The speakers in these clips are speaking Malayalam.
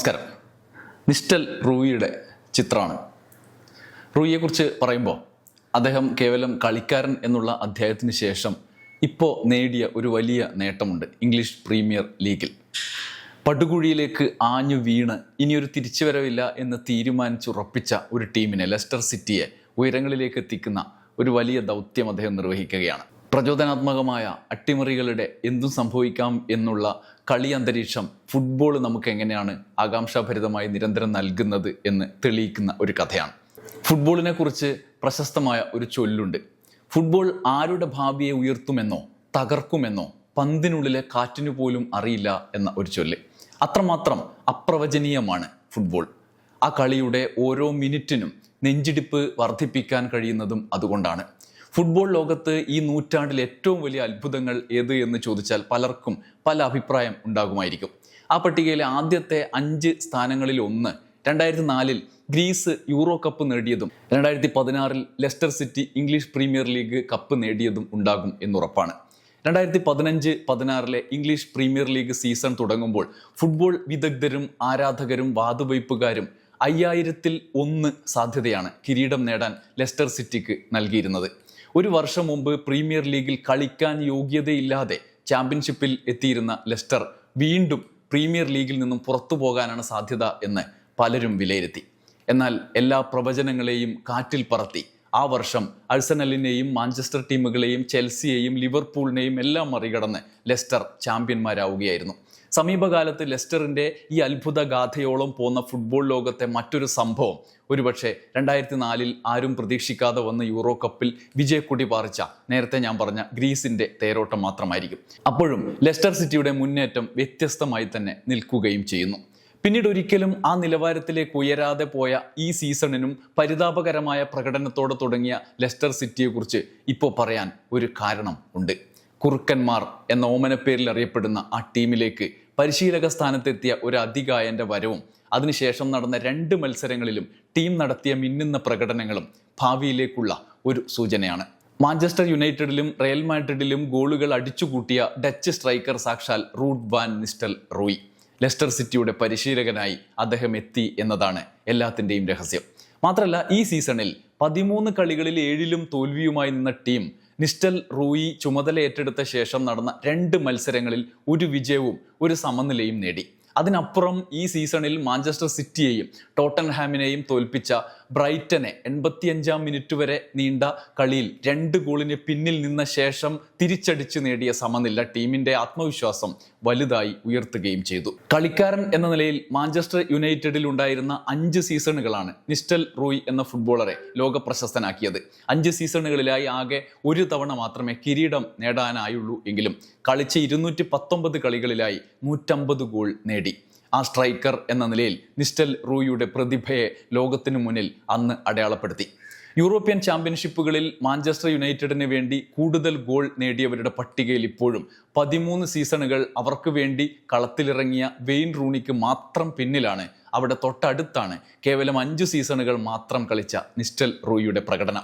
നമസ്കാരം. നിസ്റ്റൽ റൂയിയുടെ ചിത്രമാണ്. റൂയിയെക്കുറിച്ച് പറയുമ്പോൾ അദ്ദേഹം കേവലം കളിക്കാരൻ എന്നുള്ള അധ്യായത്തിന് ശേഷം ഇപ്പോൾ നേടിയ ഒരു വലിയ നേട്ടമുണ്ട് ഇംഗ്ലീഷ് പ്രീമിയർ ലീഗിൽ. പടുകുഴിയിലേക്ക് ആഞ്ഞു വീണ് ഇനിയൊരു തിരിച്ചുവരവില്ല എന്ന് തീരുമാനിച്ചുറപ്പിച്ച ഒരു ടീമിനെ ലെസ്റ്റർ സിറ്റിയെ ഉയരങ്ങളിലേക്ക് എത്തിക്കുന്ന ഒരു വലിയ ദൗത്യം അദ്ദേഹം നിർവഹിക്കുകയാണ്. പ്രചോദനാത്മകമായ അട്ടിമറികളുടെ എന്തും സംഭവിക്കാം എന്നുള്ള കളി അന്തരീക്ഷം ഫുട്ബോൾ നമുക്ക് എങ്ങനെയാണ് ആകാംക്ഷാഭരിതമായി നിരന്തരം നൽകുന്നത് എന്ന് തെളിയിക്കുന്ന ഒരു കഥയാണ്. ഫുട്ബോളിനെ കുറിച്ച് പ്രശസ്തമായ ഒരു ചൊല്ലുണ്ട്. ഫുട്ബോൾ ആരുടെ ഭാവിയെ ഉയർത്തുമെന്നോ തകർക്കുമെന്നോ പന്തിനുള്ളിലെ കാറ്റിനു പോലും അറിയില്ല എന്ന ഒരു ചൊല്ല്. അത്രമാത്രം അപ്രവചനീയമാണ് ഫുട്ബോൾ ആ കളിയുടെ ഓരോ മിനിറ്റിനും നെഞ്ചിടിപ്പ് വർദ്ധിപ്പിക്കാൻ കഴിയുന്നതും അതുകൊണ്ടാണ്. ഫുട്ബോൾ ലോകത്ത് ഈ നൂറ്റാണ്ടിൽ ഏറ്റവും വലിയ അത്ഭുതങ്ങൾ ഏത് എന്ന് ചോദിച്ചാൽ പലർക്കും പല അഭിപ്രായം ഉണ്ടാകുമായിരിക്കും. ആ പട്ടികയിലെ ആദ്യത്തെ അഞ്ച് സ്ഥാനങ്ങളിൽ ഒന്ന് രണ്ടായിരത്തി നാലിൽ ഗ്രീസ് യൂറോ കപ്പ് നേടിയതും രണ്ടായിരത്തി പതിനാറിൽ Leicester City English Premier League cup നേടിയതും ഉണ്ടാകും എന്നുറപ്പാണ്. രണ്ടായിരത്തി പതിനഞ്ച് പതിനാറിലെ ഇംഗ്ലീഷ് പ്രീമിയർ ലീഗ് സീസൺ തുടങ്ങുമ്പോൾ ഫുട്ബോൾ വിദഗ്ധരും ആരാധകരും വാതുവയ്പ്പുകാരും അയ്യായിരത്തിൽ ഒന്ന് സാധ്യതയാണ് കിരീടം നേടാൻ ലെസ്റ്റർ സിറ്റിക്ക് നൽകിയിരുന്നത്. ഒരു വർഷം മുമ്പ് പ്രീമിയർ ലീഗിൽ കളിക്കാൻ യോഗ്യതയില്ലാതെ ചാമ്പ്യൻഷിപ്പിൽ എത്തിയിരുന്ന ലെസ്റ്റർ വീണ്ടും പ്രീമിയർ ലീഗിൽ നിന്നും പുറത്തു പോകാനാണ് സാധ്യത എന്ന് പലരും വിലയിരുത്തി. എന്നാൽ എല്ലാ പ്രവചനങ്ങളെയും കാറ്റിൽ പറത്തി. ആ വർഷം അഴ്സണലിനെയും മാഞ്ചസ്റ്റർ ടീമുകളെയും ചെൽസിയെയും ലിവർപൂളിനെയും എല്ലാം മറികടന്ന് ലെസ്റ്റർ ചാമ്പ്യന്മാരാവുകയായിരുന്നു. സമീപകാലത്ത് ലെസ്റ്ററിന്റെ ഈ അത്ഭുത ഗാഥയോളം പോന്ന ഫുട്ബോൾ ലോകത്തെ മറ്റൊരു സംഭവം. ഒരുപക്ഷെ രണ്ടായിരത്തി നാലിൽ ആരും പ്രതീക്ഷിക്കാതെ വന്ന യൂറോ കപ്പിൽ വിജയക്കൊടി പാറിച്ച നേരത്തെ ഞാൻ പറഞ്ഞ ഗ്രീസിന്റെ തേരോട്ടം മാത്രമായിരിക്കും. അപ്പോഴും ലെസ്റ്റർ സിറ്റിയുടെ മുന്നേറ്റം വ്യത്യസ്തമായി തന്നെ നിൽക്കുകയും ചെയ്യുന്നു. പിന്നീട് ഒരിക്കലും ആ നിലവാരത്തിലേക്ക് ഉയരാതെ പോയ ഈ സീസണിനും പരിതാപകരമായ പ്രകടനത്തോടെ തുടങ്ങിയ ലെസ്റ്റർ സിറ്റിയെക്കുറിച്ച് ഇപ്പോൾ പറയാൻ ഒരു കാരണം ഉണ്ട്. കുറുക്കന്മാർ എന്ന ഓമനപ്പേരിൽ അറിയപ്പെടുന്ന ആ ടീമിലേക്ക് പരിശീലക സ്ഥാനത്തെത്തിയ ഒരു അധികായന്റെ വരവും അതിനുശേഷം നടന്ന രണ്ട് മത്സരങ്ങളിലും ടീം നടത്തിയ മിന്നുന്ന പ്രകടനങ്ങളും ഭാവിയിലേക്കുള്ള ഒരു സൂചനയാണ്. മാഞ്ചസ്റ്റർ യുണൈറ്റഡിലും റയൽ മാഡ്രിഡിലും ഗോളുകൾ അടിച്ചുകൂട്ടിയ ഡച്ച് സ്ട്രൈക്കർ സാക്ഷാൽ Ruud van Nistelrooy. Leicester സിറ്റിയുടെ പരിശീലകനായി അദ്ദേഹം എത്തി എന്നതാണ് എല്ലാത്തിന്റെയും രഹസ്യം. മാത്രമല്ല ഈ സീസണിൽ പതിമൂന്ന് കളികളിൽ ഏഴിലും തോൽവിയുമായി നിന്ന ടീം നിസ്റ്റൽ റൂയി ചുമതല ഏറ്റെടുത്ത ശേഷം നടന്ന രണ്ട് മത്സരങ്ങളിൽ ഒരു വിജയവും ഒരു സമനിലയും നേടി. അതിനപ്പുറം ഈ സീസണിൽ മാഞ്ചസ്റ്റർ സിറ്റിയെയും ടോട്ടൻഹാമിനെയും തോൽപ്പിച്ച ബ്രൈറ്റനെ എൺപത്തിയഞ്ചാം മിനിറ്റ് വരെ നീണ്ട കളിയിൽ രണ്ട് ഗോളിന് പിന്നിൽ നിന്ന ശേഷം തിരിച്ചടിച്ച് നേടിയ സമനില ടീമിന്റെ ആത്മവിശ്വാസം വലുതായി ഉയർത്തുകയും ചെയ്തു. കളിക്കാരൻ എന്ന നിലയിൽ മാഞ്ചസ്റ്റർ യുണൈറ്റഡിൽ ഉണ്ടായിരുന്ന അഞ്ച് സീസണുകളാണ് നിസ്റ്റൽ റൂയ് എന്ന ഫുട്ബോളറെ ലോക പ്രശസ്തനാക്കിയത് അഞ്ച് സീസണുകളിലായി ആകെ ഒരു തവണ മാത്രമേ കിരീടം നേടാനായുള്ളൂ എങ്കിലും കളിച്ച് ഇരുന്നൂറ്റി കളികളിലായി നൂറ്റമ്പത് ഗോൾ നേടി. ആ സ്ട്രൈക്കർ എന്ന നിലയിൽ നിസ്റ്റൽ റൂയുടെ പ്രതിഭയെ ലോകത്തിനു മുന്നിൽ അന്ന് അടയാളപ്പെടുത്തി. യൂറോപ്യൻ ചാമ്പ്യൻഷിപ്പുകളിൽ മാഞ്ചസ്റ്റർ യുണൈറ്റഡിന് വേണ്ടി കൂടുതൽ ഗോൾ നേടിയവരുടെ പട്ടികയിൽ ഇപ്പോഴും പതിമൂന്ന് സീസണുകൾ അവർക്ക് വേണ്ടി കളത്തിലിറങ്ങിയ വെയിൻ റൂണിക്ക് മാത്രം പിന്നിലാണ്. അവിടെ തൊട്ടടുത്താണ് കേവലം അഞ്ച് സീസണുകൾ മാത്രം കളിച്ച നിസ്റ്റൽ റൂയിയുടെ പ്രകടനം.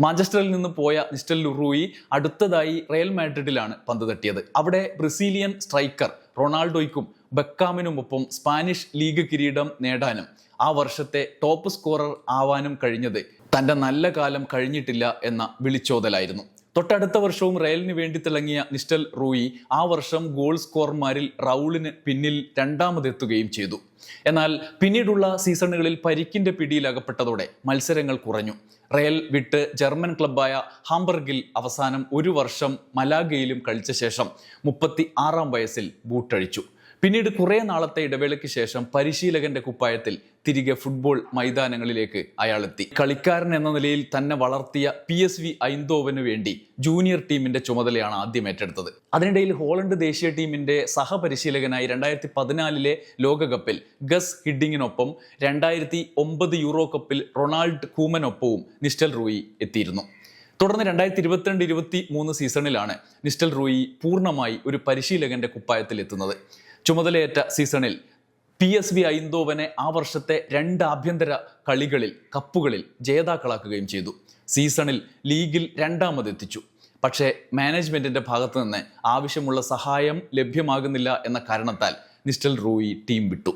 മാഞ്ചസ്റ്ററിൽ നിന്ന് പോയ നിസ്റ്റൽ റൂയി അടുത്തതായി റയൽ മാഡ്രിഡിലാണ് പന്ത് തട്ടിയത്. അവിടെ ബ്രസീലിയൻ സ്ട്രൈക്കർ റൊണാൾഡോയ്ക്കും ബെക്കാമിനുമൊപ്പം സ്പാനിഷ് ലീഗ് കിരീടം നേടാനും ആ വർഷത്തെ ടോപ്പ് സ്കോറർ ആവാനും കഴിഞ്ഞത് തന്റെ നല്ല കാലം കഴിഞ്ഞിട്ടില്ല എന്ന വിളിച്ചോതലായിരുന്നു. തൊട്ടടുത്ത വർഷവും റയലിന് വേണ്ടി തിളങ്ങിയ നിസ്റ്റൽ റൂയി ആ വർഷം ഗോൾ സ്കോർമാരിൽ റൗളിന് പിന്നിൽ രണ്ടാമതെത്തുകയും ചെയ്തു. എന്നാൽ പിന്നീടുള്ള സീസണുകളിൽ പരിക്കിന്റെ പിടിയിൽ അകപ്പെട്ടതോടെ മത്സരങ്ങൾ കുറഞ്ഞു. റയൽ വിട്ട് ജർമ്മൻ ക്ലബ്ബായ ഹാംബർഗിൽ അവസാനം ഒരു വർഷം മലാഗയിലും കളിച്ച ശേഷം മുപ്പത്തി ആറാം വയസ്സിൽ ബൂട്ടഴിച്ചു പിന്നീട് കുറേ നാളത്തെ ഇടവേളയ്ക്ക് ശേഷം പരിശീലകന്റെ കുപ്പായത്തിൽ തിരികെ ഫുട്ബോൾ മൈതാനങ്ങളിലേക്ക് അയാളെത്തി. കളിക്കാരൻ എന്ന നിലയിൽ തന്നെ വളർത്തിയ പി എസ് വി ഐന്തോവന് വേണ്ടി ജൂനിയർ ടീമിന്റെ ചുമതലയാണ് ആദ്യം ഏറ്റെടുത്തത്. അതിനിടയിൽ ഹോളണ്ട് ദേശീയ ടീമിന്റെ സഹപരിശീലകനായി രണ്ടായിരത്തി പതിനാലിലെ ലോകകപ്പിൽ ഗസ് ഹിഡിങ്ങിനൊപ്പം രണ്ടായിരത്തി ഒമ്പത് യൂറോ കപ്പിൽ റൊണാൾഡ് കൂമനൊപ്പവും നിസ്റ്റൽ റൂയി എത്തിയിരുന്നു. തുടർന്ന് രണ്ടായിരത്തി ഇരുപത്തിരണ്ട് ഇരുപത്തി മൂന്ന് സീസണിലാണ് നിസ്റ്റൽ റൂയി പൂർണമായി ഒരു പരിശീലകന്റെ കുപ്പായത്തിൽ എത്തുന്നത്. ചുമതലയേറ്റ സീസണിൽ പി എസ് വി ഐന്തോവനെ ആ വർഷത്തെ രണ്ട് ആഭ്യന്തര കളികളിൽ കപ്പുകളിൽ ജേതാക്കളാക്കുകയും ചെയ്തു. സീസണിൽ ലീഗിൽ രണ്ടാമതെത്തിച്ചു പക്ഷേ മാനേജ്മെന്റിന്റെ ഭാഗത്തു നിന്ന് ആവശ്യമുള്ള സഹായം ലഭ്യമാകുന്നില്ല എന്ന കാരണത്താൽ നിസ്റ്റൽ റൂയി ടീം വിട്ടു.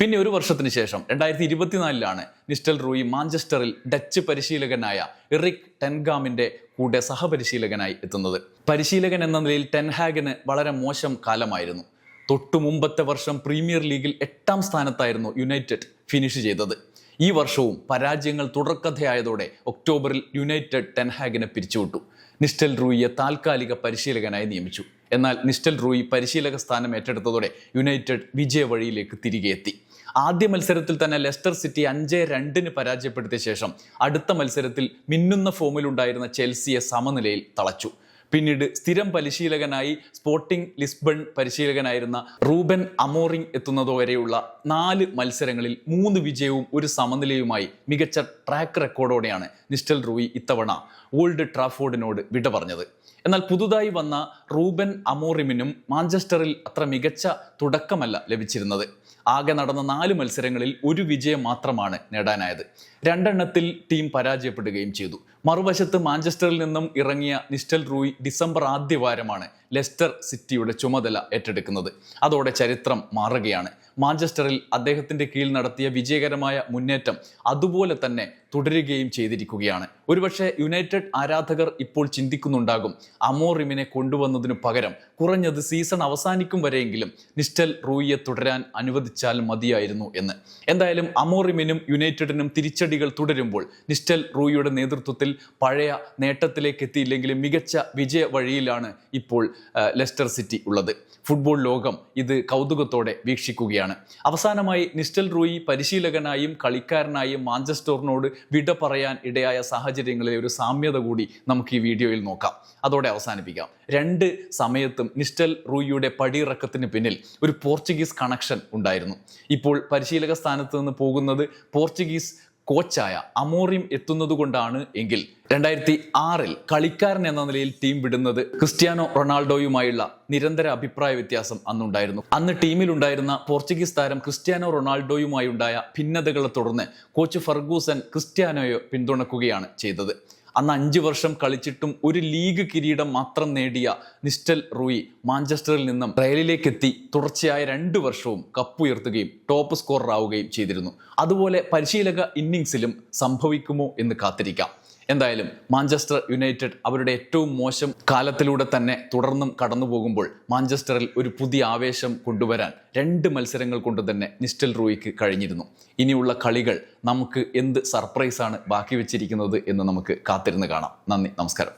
പിന്നെ ഒരു വർഷത്തിന് ശേഷം രണ്ടായിരത്തി ഇരുപത്തിനാലിലാണ് നിസ്റ്റൽ റൂയി മാഞ്ചസ്റ്ററിൽ ഡച്ച് പരിശീലകനായ എറിക് ടെൻഗാമിന്റെ കൂടെ സഹപരിശീലകനായി എത്തുന്നത്. പരിശീലകൻ എന്ന നിലയിൽ ടെൻഹാഗിന് വളരെ മോശം കാലമായിരുന്നു. തൊട്ടു മുമ്പത്തെ വർഷം പ്രീമിയർ ലീഗിൽ എട്ടാം സ്ഥാനത്തായിരുന്നു യുണൈറ്റഡ് ഫിനിഷ് ചെയ്തത്. ഈ വർഷവും പരാജയങ്ങൾ തുടർക്കഥയായതോടെ ഒക്ടോബറിൽ യുണൈറ്റഡ് ടെൻഹാഗിനെ പിരിച്ചുവിട്ടു. നിസ്റ്റൽ റൂയിയെ താൽക്കാലിക പരിശീലകനായി നിയമിച്ചു. എന്നാൽ നിസ്റ്റൽ റൂയി പരിശീലക സ്ഥാനം ഏറ്റെടുത്തതോടെ യുണൈറ്റഡ് വിജയ വഴിയിലേക്ക് തിരികെ എത്തി. ആദ്യ മത്സരത്തിൽ തന്നെ ലെസ്റ്റർ സിറ്റി അഞ്ച് രണ്ടിന് പരാജയപ്പെടുത്തിയ ശേഷം അടുത്ത മത്സരത്തിൽ മിന്നുന്ന ഫോമിലുണ്ടായിരുന്ന ചെൽസിയെ സമനിലയിൽ തളച്ചു. പിന്നീട് സ്ഥിരം പരിശീലകനായി സ്പോർട്ടിംഗ് ലിസ്ബൺ പരിശീലകനായിരുന്ന റൂബൻ അമോറിംഗ് എത്തുന്നതുവരെയുള്ള നാല് മത്സരങ്ങളിൽ മൂന്ന് വിജയവും ഒരു സമനിലയുമായി മികച്ച ട്രാക്ക് റെക്കോർഡോടെയാണ് നിസ്റ്റൽ റൂയി ഇത്തവണ ഓൾഡ് ട്രാഫോർഡിനോട് വിട പറഞ്ഞത് എന്നാൽ പുതുതായി വന്ന റൂബൻ അമോറിമിനും മാഞ്ചസ്റ്ററിൽ അത്ര മികച്ച തുടക്കമല്ല ലഭിച്ചിരുന്നത്. ആകെ നടന്ന നാല് മത്സരങ്ങളിൽ ഒരു വിജയം മാത്രമാണ് നേടാനായത്. രണ്ടെണ്ണത്തിൽ ടീം പരാജയപ്പെടുകയും ചെയ്തു. മറുവശത്ത് മാഞ്ചസ്റ്ററിൽ നിന്നും ഇറങ്ങിയ നിസ്റ്റൽ റൂയി ഡിസംബർ ആദ്യവാരമാണ് ലെസ്റ്റർ സിറ്റിയുടെ ചുമതല ഏറ്റെടുക്കുന്നത്. അതോടെ ചരിത്രം മാറുകയാണ്. മാഞ്ചസ്റ്ററിൽ അദ്ദേഹത്തിന്റെ കീഴിൽ നടത്തിയ വിജയകരമായ മുന്നേറ്റം അതുപോലെ തന്നെ തുടരുകയും ചെയ്തിരിക്കുകയാണ്. ഒരുപക്ഷെ യുണൈറ്റഡ് ആരാധകർ ഇപ്പോൾ ചിന്തിക്കുന്നുണ്ടാകും അമോറിമിനെ കൊണ്ടുവന്നതിനു പകരം കുറഞ്ഞത് സീസൺ അവസാനിക്കും വരെയെങ്കിലും നിസ്റ്റൽ റൂയിയെ തുടരാൻ അനുവദിച്ചാൽ മതിയായിരുന്നു എന്ന്. എന്തായാലും അമോറിമിനും യുണൈറ്റഡിനും തിരിച്ചടികൾ തുടരുമ്പോൾ നിസ്റ്റൽ റൂയിയുടെ നേതൃത്വത്തിൽ പഴയ നേട്ടത്തിലേക്ക് എത്തിയില്ലെങ്കിലും മികച്ച വിജയ വഴിയിലാണ് ഇപ്പോൾ ലെസ്റ്റർ സിറ്റി ഉള്ളത്. ഫുട്ബോൾ ലോകം ഇത് കൗതുകത്തോടെ വീക്ഷിക്കുകയാണ്. അവസാനമായി നിസ്റ്റൽ റൂയി പരിശീലകനായും കളിക്കാരനായും മാഞ്ചസ്റ്ററിനോട് വിട പറയാൻ ഇടയായ സാഹചര്യങ്ങളിലെ ഒരു സാമ്യത കൂടി നമുക്ക് ഈ വീഡിയോയിൽ നോക്കാം. അതോടെ അവസാനിപ്പിക്കാം. രണ്ട് സമയത്തും നിസ്റ്റൽ റൂയിയുടെ പടിയിറക്കത്തിന് പിന്നിൽ ഒരു പോർച്ചുഗീസ് കണക്ഷൻ ഉണ്ടായിരുന്നു. ഇപ്പോൾ പരിശീലക സ്ഥാനത്ത് നിന്ന് പോകുന്നത് പോർച്ചുഗീസ് കോച്ചായ അമോറിം എത്തുന്നതുകൊണ്ടാണ് എങ്കിൽ രണ്ടായിരത്തി ആറിൽ കളിക്കാരൻ എന്ന നിലയിൽ ടീം വിടുന്നത് ക്രിസ്ത്യാനോ റൊണാൾഡോയുമായുള്ള നിരന്തര അഭിപ്രായ വ്യത്യാസം അന്നുണ്ടായിരുന്നു. അന്ന് ടീമിലുണ്ടായിരുന്ന പോർച്ചുഗീസ് താരം ക്രിസ്ത്യാനോ റൊണാൾഡോയുമായി ഉണ്ടായ ഭിന്നതകളെ തുടർന്ന് കോച്ച് ഫർഗൂസൻ ക്രിസ്ത്യാനോയെ പിന്തുണക്കുകയാണ് ചെയ്തത്. അന്ന് അഞ്ച് വർഷം കളിച്ചിട്ടും ഒരു ലീഗ് കിരീടം മാത്രം നേടിയ നിസ്റ്റൽ റൂയി മാഞ്ചസ്റ്ററിൽ നിന്നും റയലിലേക്ക് എത്തി തുടർച്ചയായ രണ്ട് വർഷവും കപ്പ് ഉയർത്തുകയും ടോപ്പ് സ്കോറർ ആവുകയും ചെയ്തിരുന്നു. അതുപോലെ പരിശീലക ഇന്നിങ്സിലും സംഭവിക്കുമോ എന്ന് കാത്തിരിക്കാം. എന്തായാലും മാഞ്ചസ്റ്റർ യുണൈറ്റഡ് അവരുടെ ഏറ്റവും മോശം കാലത്തിലൂടെ തന്നെ തുടർന്നും കടന്നു പോകുമ്പോൾ മാഞ്ചസ്റ്ററിൽ ഒരു പുതിയ ആവേശം കൊണ്ടുവരാൻ രണ്ട് മത്സരങ്ങൾ കൊണ്ട് തന്നെ നിസ്റ്റൽ റൂയിക്ക് കഴിഞ്ഞിരുന്നു. ഇനിയുള്ള കളികൾ നമുക്ക് എന്ത് സർപ്രൈസാണ് ബാക്കി വെച്ചിരിക്കുന്നത് എന്ന് നമുക്ക് കാത്തിരുന്ന് കാണാം. നന്ദി നമസ്കാരം.